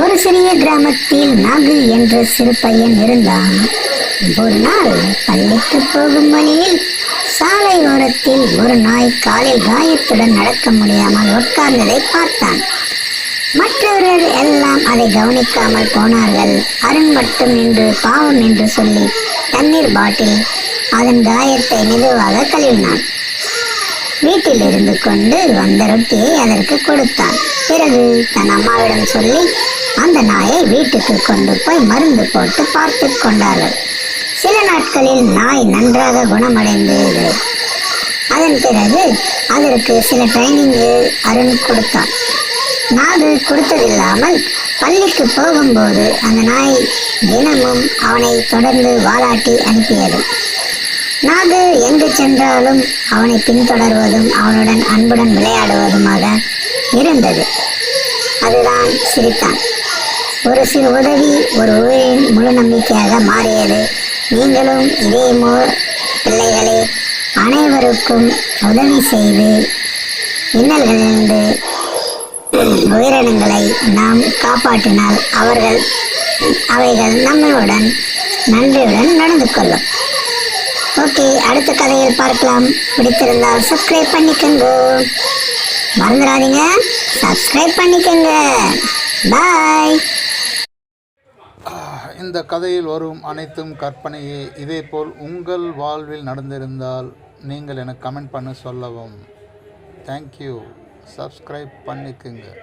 ஒரு சிறிய கிராமத்தில் நாகு என்ற சிறு பையன் இருந்தான். ஒரு நாள் பள்ளிக்கு போகும் வழியில் சாலை ஓரத்தில் ஒரு நாய் காலில் காயத்துடன் நடக்க முடியாமல் உட்கார்ந்ததை பார்த்தான். மற்றவர்கள் எல்லாம் அதை கவனிக்காமல் போனார்கள். அருண் மட்டும் நின்று பாவம் என்று சொல்லி தண்ணீர் பாட்டில் அதன் காயத்தை மெதுவாக கழுவினான். வீட்டிலிருந்து கொண்டு வந்த ரொட்டியை அதற்கு கொடுத்தான். பிறகு தன் அம்மாவிடம் சொல்லி அந்த நாயை வீட்டுக்கு கொண்டு போய் மருந்து போட்டு பார்த்து கொண்டார்கள். சில நாட்களில் நாய் நன்றாக குணமடைந்தது. அதன் பிறகு அதற்கு சில ட்ரைனிங்கு அருண் கொடுத்தான். நாடு கொடுத்ததில்லாமல் பள்ளிக்கு போகும்போது அந்த நாய் தினமும் அவனை தொடர்ந்து வாலாட்டி அனுப்பியது. நாகு எங்கு சென்றாலும் அவனை பின்தொடர்வதும் அவனுடன் அன்புடன் விளையாடுவதுமாக இருந்தது. அதுதான் சிரித்தான். ஒரு சிறு உதவி ஒரு உயிரின் முழு நம்பிக்கையாக மாறியது. நீங்களும் இதே மோர் பிள்ளைகளை அனைவருக்கும் உதவி செய்து இன்னல்களிலிருந்து உயிரினங்களை நாம் காப்பாற்றினால் அவர்கள் அவைகள் நம்மளுடன் நன்றியுடன் நடந்து கொள்ளும். ஓகே அடுத்த கதையில் பார்க்கலாம். பிடித்திருந்தால் சப்ஸ்கிரைப் பண்ணிக்கோங்க. மறந்துடாதீங்க. சப்ஸ்கிரைப் பண்ணிக்கோங்க. பாய் இந்த கதையில் வரும் அனைத்தும் கற்பனையே. இதேபோல் உங்கள் வாழ்வில் நடந்திருந்தால் நீங்கள் எனக்கு கமெண்ட் பண்ண சொல்லவும். தேங்க்யூ சப்ஸ்கிரைப் பண்ணிக்கோங்க.